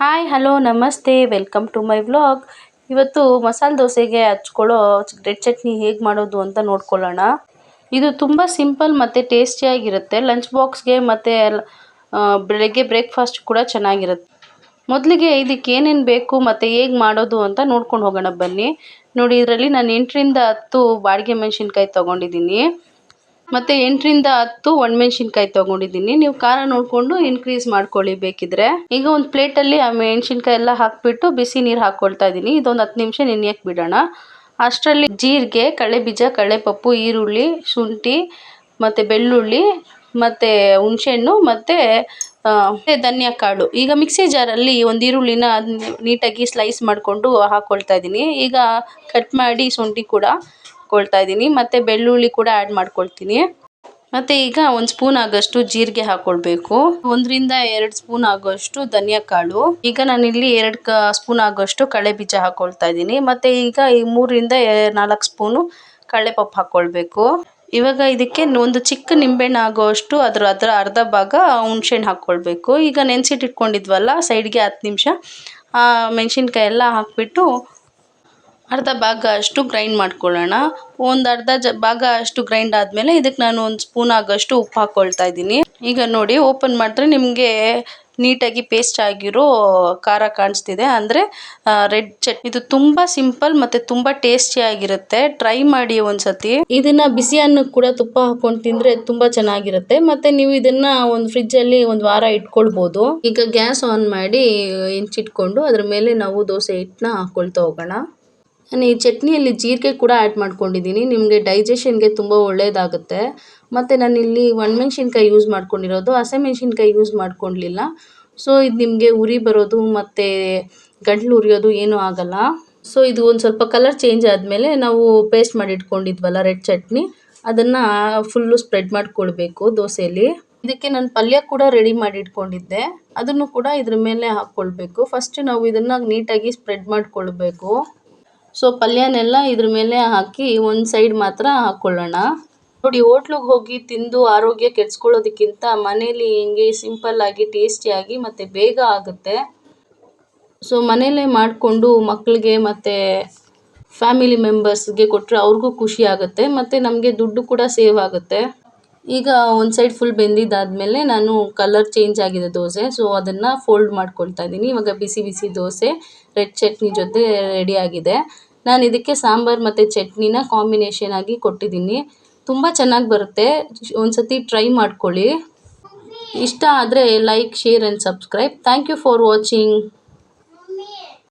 Hi hello ನಮಸ್ತೆ welcome to my vlog ಇವತ್ತು ಮಸಾಲೆ ದೋಸೆಗೆ ಹಚ್ಕೊಳ್ಳೋ ರೆಡ್ ಚಟ್ನಿ ಹೇಗೆ ಮಾಡೋದು ಅಂತ ನೋಡ್ಕೊಳ್ಳೋಣ. ಇದು ತುಂಬ ಸಿಂಪಲ್ ಮತ್ತು ಟೇಸ್ಟಿಯಾಗಿರುತ್ತೆ ಲಂಚ್ ಬಾಕ್ಸ್ಗೆ ಮತ್ತು ಬೆಳಗ್ಗೆ ಬ್ರೇಕ್ಫಾಸ್ಟ್ ಕೂಡ ಚೆನ್ನಾಗಿರುತ್ತೆ. ಮೊದಲಿಗೆ ಇದಕ್ಕೆ ಏನೇನು ಬೇಕು ಮತ್ತು ಹೇಗೆ ಮಾಡೋದು ಅಂತ ನೋಡ್ಕೊಂಡು ಹೋಗೋಣ ಬನ್ನಿ. ನೋಡಿ, ಇದರಲ್ಲಿ ನಾನು ಎಂಟರಿಂದ ಹತ್ತು ಬಾಡಿಗೆ ಮೆಣಸಿನ್ಕಾಯಿ ತೊಗೊಂಡಿದ್ದೀನಿ. ಮತ್ತು ಎಂಟರಿಂದ ಹತ್ತು ಒಣಮೆಣ್ಸಿನ್ಕಾಯಿ ತೊಗೊಂಡಿದ್ದೀನಿ. ನೀವು ಖಾರ ನೋಡಿಕೊಂಡು ಇನ್ಕ್ರೀಸ್ ಮಾಡ್ಕೊಳ್ಳಿ ಬೇಕಿದ್ರೆ. ಈಗ ಒಂದು ಪ್ಲೇಟಲ್ಲಿ ಆ ಮೆಣಸಿನ್ಕಾಯಿ ಎಲ್ಲ ಹಾಕಿಬಿಟ್ಟು ಬಿಸಿ ನೀರು ಹಾಕ್ಕೊಳ್ತಾ ಇದ್ದೀನಿ. ಇದೊಂದು ಹತ್ತು ನಿಮಿಷ ನೆನೆಯಕ್ಕೆ ಬಿಡೋಣ. ಅಷ್ಟರಲ್ಲಿ ಜೀರಿಗೆ ಕಡಲೆಬೀಜ ಕಡಲೆಪಪ್ಪು, ಈರುಳ್ಳಿ, ಶುಂಠಿ, ಮತ್ತು ಬೆಳ್ಳುಳ್ಳಿ, ಮತ್ತು ಹುಣಸೆಹಣ್ಣು, ಮತ್ತು ಧನಿಯಾ ಕಾಳು. ಈಗ ಮಿಕ್ಸಿ ಜಾರಲ್ಲಿ ಒಂದು ಈರುಳ್ಳಿನ ನೀಟಾಗಿ ಸ್ಲೈಸ್ ಮಾಡಿಕೊಂಡು ಹಾಕ್ಕೊಳ್ತಾ ಇದ್ದೀನಿ. ಈಗ ಕಟ್ ಮಾಡಿ ಶುಂಠಿ ಕೂಡ. ಹಾಕ್ಕೊಳ್ತಾ ಇದ್ದೀನಿ. ಮತ್ತು ಬೆಳ್ಳುಳ್ಳಿ ಕೂಡ ಆ್ಯಡ್ ಮಾಡ್ಕೊಳ್ತೀನಿ. ಮತ್ತು ಈಗ ಒಂದು ಸ್ಪೂನ್ ಆಗೋಷ್ಟು ಜೀರಿಗೆ ಹಾಕ್ಕೊಳ್ಬೇಕು ಒಂದರಿಂದ ಎರಡು ಸ್ಪೂನ್ ಆಗೋಷ್ಟು ಧನಿಯಾ ಕಾಳು ಈಗ ನಾನಿಲ್ಲಿ ಎರಡು ಕ ಸ್ಪೂನ್ ಆಗೋಷ್ಟು ಕಳೆ ಬೀಜ ಹಾಕ್ಕೊಳ್ತಾ ಇದ್ದೀನಿ. ಮತ್ತು ಈಗ ಈ ಮೂರರಿಂದ ನಾಲ್ಕು ಸ್ಪೂನು ಕಡಲೆಪಪ್ಪು ಹಾಕ್ಕೊಳ್ಬೇಕು ಇವಾಗ ಇದಕ್ಕೆ ಒಂದು ಚಿಕ್ಕ ನಿಂಬೆಹಣ್ಣು ಆಗೋಷ್ಟು ಅದರ ಅದರ ಅರ್ಧ ಭಾಗ ಹುಣ್ಸೆಹಣ್ಣು ಹಾಕ್ಕೊಳ್ಬೇಕು ಈಗ ನೆನೆಸಿಟ್ಟಿಟ್ಕೊಂಡಿದ್ವಲ್ಲ ಸೈಡ್ಗೆ ಹತ್ತು ನಿಮಿಷ ಮೆಣಸಿನ್ಕಾಯಿ ಎಲ್ಲ ಹಾಕಿಬಿಟ್ಟು ಅರ್ಧ ಭಾಗ ಅಷ್ಟು ಗ್ರೈಂಡ್ ಮಾಡ್ಕೊಳ್ಳೋಣ. ಒಂದು ಅರ್ಧ ಜ, ಭಾಗ ಅಷ್ಟು ಗ್ರೈಂಡ್ ಆದಮೇಲೆ ಇದಕ್ಕೆ ನಾನು ಒಂದು ಸ್ಪೂನ್ ಆಗೋಷ್ಟು ಉಪ್ಪು ಹಾಕ್ಕೊಳ್ತಾ ಇದ್ದೀನಿ. ಈಗ ನೋಡಿ ಓಪನ್ ಮಾಡಿದ್ರೆ ನಿಮಗೆ ನೀಟಾಗಿ ಪೇಸ್ಟ್ ಆಗಿರೋ ಖಾರ ಕಾಣಿಸ್ತಿದೆ. ಅಂದರೆ ರೆಡ್ ಚಟ್ನಿ ಇದು ತುಂಬ ಸಿಂಪಲ್ ಮತ್ತು ತುಂಬ ಟೇಸ್ಟಿಯಾಗಿರುತ್ತೆ ಟ್ರೈ ಮಾಡಿ ಒಂದ್ಸತಿ. ಇದನ್ನ ಬಿಸಿ ಅನ್ನಕ್ಕೆ ಕೂಡ ತುಪ್ಪ ಹಾಕೊಂಡು ತಿಂದರೆ ತುಂಬ ಚೆನ್ನಾಗಿರುತ್ತೆ. ಮತ್ತು ನೀವು ಇದನ್ನ ಒಂದು ಫ್ರಿಜ್ಜಲ್ಲಿ ಒಂದು ವಾರ ಇಟ್ಕೊಳ್ಬೋದು. ಈಗ ಗ್ಯಾಸ್ ಆನ್ ಮಾಡಿ ಹೆಂಚಿಟ್ಕೊಂಡು ಅದ್ರ ಮೇಲೆ ನಾವು ದೋಸೆ ಹಿಟ್ಟನ್ನ ಹಾಕ್ಕೊಳ್ತಾ ಹೋಗೋಣ. ನಾನು ಈ ಚಟ್ನಿಯಲ್ಲಿ ಜೀರಿಗೆ ಕೂಡ ಆ್ಯಡ್ ಮಾಡ್ಕೊಂಡಿದ್ದೀನಿ. ನಿಮಗೆ ಡೈಜೆಷನ್ಗೆ ತುಂಬ ಒಳ್ಳೆಯದಾಗುತ್ತೆ ಮತ್ತು ನಾನಿಲ್ಲಿ ಒಣಮೆಣ್ಸಿನ್ಕಾಯಿ ಯೂಸ್ ಮಾಡ್ಕೊಂಡಿರೋದು. ಹಸಿಮೆಣ್ಸಿನ್ಕಾಯಿ ಯೂಸ್ ಮಾಡ್ಕೊಳ್ಲಿಲ್ಲ ಸೊ ಇದು ನಿಮಗೆ ಉರಿ ಬರೋದು ಮತ್ತು ಗಂಟ್ಲು ಉರಿಯೋದು ಏನೂ ಆಗಲ್ಲ. ಸೊ ಇದು ಒಂದು ಸ್ವಲ್ಪ ಕಲರ್ ಚೇಂಜ್ ಆದಮೇಲೆ ನಾವು ಪೇಸ್ಟ್ ಮಾಡಿ ಇಟ್ಕೊಂಡಿದ್ವಲ್ಲ ರೆಡ್ ಚಟ್ನಿ, ಅದನ್ನು ಫುಲ್ಲು ಸ್ಪ್ರೆಡ್ ಮಾಡ್ಕೊಳ್ಬೇಕು ದೋಸೆಯಲ್ಲಿ ಇದಕ್ಕೆ ನಾನು ಪಲ್ಯ ಕೂಡ ರೆಡಿ ಮಾಡಿ ಇಟ್ಕೊಂಡಿದ್ದೆ. ಅದನ್ನು ಕೂಡ ಇದ್ರ ಮೇಲೆ ಹಾಕ್ಕೊಳ್ಬೇಕು ಫಸ್ಟ್ ನಾವು ಇದನ್ನು ನೀಟಾಗಿ ಸ್ಪ್ರೆಡ್ ಮಾಡ್ಕೊಳ್ಬೇಕು. ಸೊ ಪಲ್ಯನೆಲ್ಲ ಇದ್ರ ಮೇಲೆ ಹಾಕಿ ಒಂದು ಸೈಡ್ ಮಾತ್ರ ಹಾಕ್ಕೊಳ್ಳೋಣ ನೋಡಿ, ಹೋಟ್ಲಿಗೆ ಹೋಗಿ ತಿಂದು ಆರೋಗ್ಯ ಕೆಡ್ಸ್ಕೊಳ್ಳೋದಕ್ಕಿಂತ ಮನೇಲಿ ಹಿಂಗೆ ಸಿಂಪಲ್ಲಾಗಿ ಟೇಸ್ಟಿಯಾಗಿ ಮತ್ತು ಬೇಗ ಆಗುತ್ತೆ. ಸೊ ಮನೇಲೇ ಮಾಡಿಕೊಂಡು ಮಕ್ಕಳಿಗೆ ಮತ್ತು ಫ್ಯಾಮಿಲಿ ಮೆಂಬರ್ಸ್ಗೆ ಕೊಟ್ಟರೆ ಅವ್ರಿಗೂ ಖುಷಿ ಆಗುತ್ತೆ, ಮತ್ತು ನಮಗೆ ದುಡ್ಡು ಕೂಡ ಸೇವ್ ಆಗುತ್ತೆ. ಈಗ ಒಂದು ಸೈಡ್ ಫುಲ್ ಬೆಂದಿದ್ದಾದಮೇಲೆ ನಾನು ಕಲರ್ ಚೇಂಜ್ ಆಗಿದೆ ದೋಸೆ ಸೊ ಅದನ್ನು ಫೋಲ್ಡ್ ಮಾಡ್ಕೊಳ್ತಾ ಇದ್ದೀನಿ. ಇವಾಗ ಬಿಸಿ ಬಿಸಿ ದೋಸೆ ರೆಡ್ ಚಟ್ನಿ ಜೊತೆ ರೆಡಿಯಾಗಿದೆ ನಾನು ಇದಕ್ಕೆ ಸಾಂಬಾರು ಮತ್ತು ಚಟ್ನಿನ ಕಾಂಬಿನೇಷನ್ ಆಗಿ ಕೊಟ್ಟಿದ್ದೀನಿ. ತುಂಬ ಚೆನ್ನಾಗಿ ಬರುತ್ತೆ. ಒಂದು ಸತಿ ಟ್ರೈ ಮಾಡ್ಕೊಳ್ಳಿ. ಇಷ್ಟ ಆದರೆ like share and subscribe thank you for watching